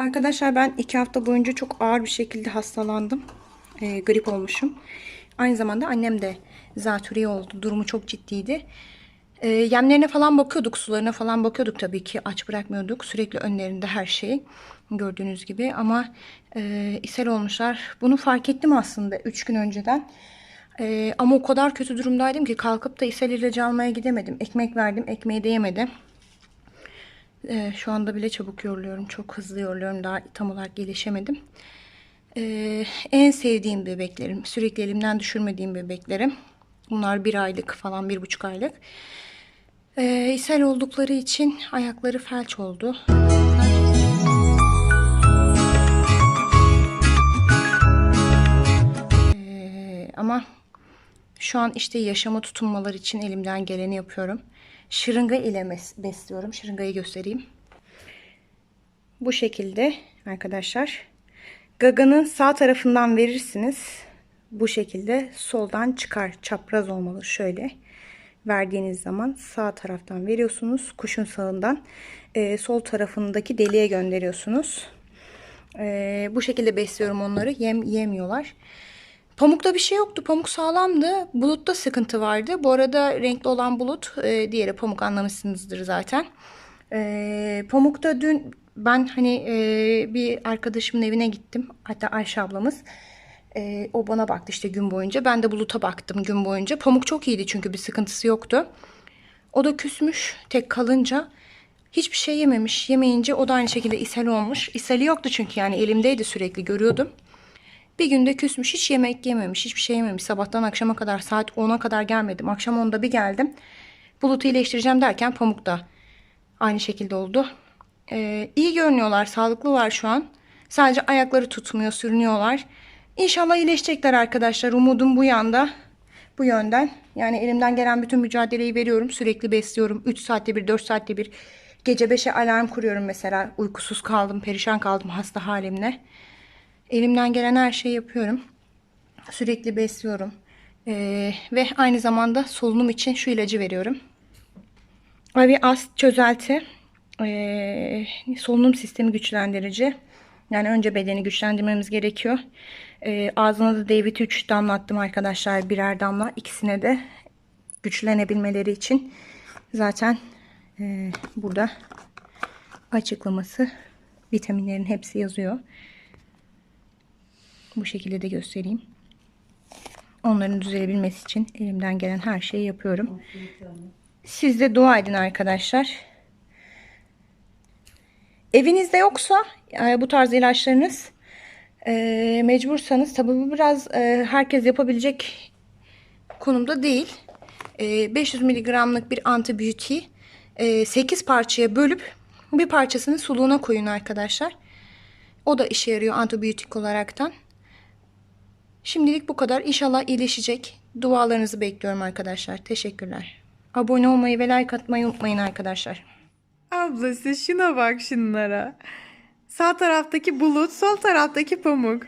Arkadaşlar ben iki hafta boyunca çok ağır bir şekilde hastalandım. Ee, grip olmuşum. Aynı zamanda annem de zatürre oldu. Durumu çok ciddiydi. Ee, yemlerine falan bakıyorduk. Sularına falan bakıyorduk tabii ki. Aç bırakmıyorduk. Sürekli önlerinde her şey. Gördüğünüz gibi. Ama e, ishal olmuşlar. Bunu fark ettim aslında 3 gün önceden. Ee, ama o kadar kötü durumdaydım ki kalkıp da ishal ilacı almaya gidemedim. Ekmek verdim. Ekmeği de yemedi. Ee, şu anda bile çabuk yoruluyorum. Çok hızlı yoruluyorum. Daha tam olarak gelişemedim. Ee, en sevdiğim bebeklerim. Sürekli elimden düşürmediğim bebeklerim. Bunlar bir aylık falan, bir buçuk aylık. Ee, ishal oldukları için ayakları felç oldu. Ama şu an işte yaşama tutunmalar için elimden geleni yapıyorum. Şırınga ile besliyorum. Şırıngayı göstereyim. Bu şekilde arkadaşlar. Gaganın sağ tarafından verirsiniz. Bu şekilde soldan çıkar. Çapraz olmalı şöyle. Verdiğiniz zaman sağ taraftan veriyorsunuz. Kuşun sağından Ee, sol tarafındaki deliğe gönderiyorsunuz. Ee, bu şekilde besliyorum onları. Yem yemiyorlar. Pamukta bir şey yoktu. Pamuk sağlamdı. Bulutta sıkıntı vardı. Bu arada renkli olan bulut, e, diğeri pamuk anlamışsınızdır zaten. E, pamukta dün ben hani e, bir arkadaşımın evine gittim. Hatta Ayşe ablamız. E, o bana baktı işte gün boyunca. Ben de buluta baktım gün boyunca. Pamuk çok iyiydi çünkü bir sıkıntısı yoktu. O da küsmüş tek kalınca. Hiçbir şey yememiş. Yemeyince o da aynı şekilde ishal olmuş. İshali yoktu çünkü yani elimdeydi sürekli görüyordum. Bir günde küsmüş. Hiç yemek yememiş. Hiçbir şey yememiş. Sabahtan akşama kadar saat 10'a kadar gelmedim. Akşam 10'da bir geldim. Bulutu iyileştireceğim derken pamuk da aynı şekilde oldu. Ee, iyi görünüyorlar. Sağlıklılar şu an. Sadece ayakları tutmuyor. Sürünüyorlar. İnşallah iyileşecekler arkadaşlar. Umudum bu yanda. Bu yönden. Yani elimden gelen bütün mücadeleyi veriyorum. Sürekli besliyorum. 3 saatte bir, 4 saatte bir. Gece 5'e alarm kuruyorum mesela. Uykusuz kaldım, perişan kaldım hasta halimle. Elimden gelen her şeyi yapıyorum. Sürekli besliyorum. Ee, ve aynı zamanda solunum için şu ilacı veriyorum. Avi ast çözelti. Ee, solunum sistemi güçlendirici. Yani önce bedeni güçlendirmemiz gerekiyor. Ee, ağzına da D3 damlattım arkadaşlar. Birer damla. ikisine de güçlenebilmeleri için. Zaten e, burada açıklaması vitaminlerin hepsi yazıyor. Bu şekilde de göstereyim. Onların düzelebilmesi için elimden gelen her şeyi yapıyorum. Siz de dua edin arkadaşlar. Evinizde yoksa e, bu tarz ilaçlarınız e, mecbursanız tabii bu biraz e, herkes yapabilecek konumda değil. E, 500 miligramlık bir antibiyotiği e, 8 parçaya bölüp bir parçasını suluğuna koyun arkadaşlar. O da işe yarıyor antibiyotik olaraktan. Şimdilik bu kadar. İnşallah iyileşecek. Dualarınızı bekliyorum arkadaşlar. Teşekkürler. Abone olmayı ve like atmayı unutmayın arkadaşlar. Ablası şuna bak şunlara. Sağ taraftaki bulut, sol taraftaki pamuk.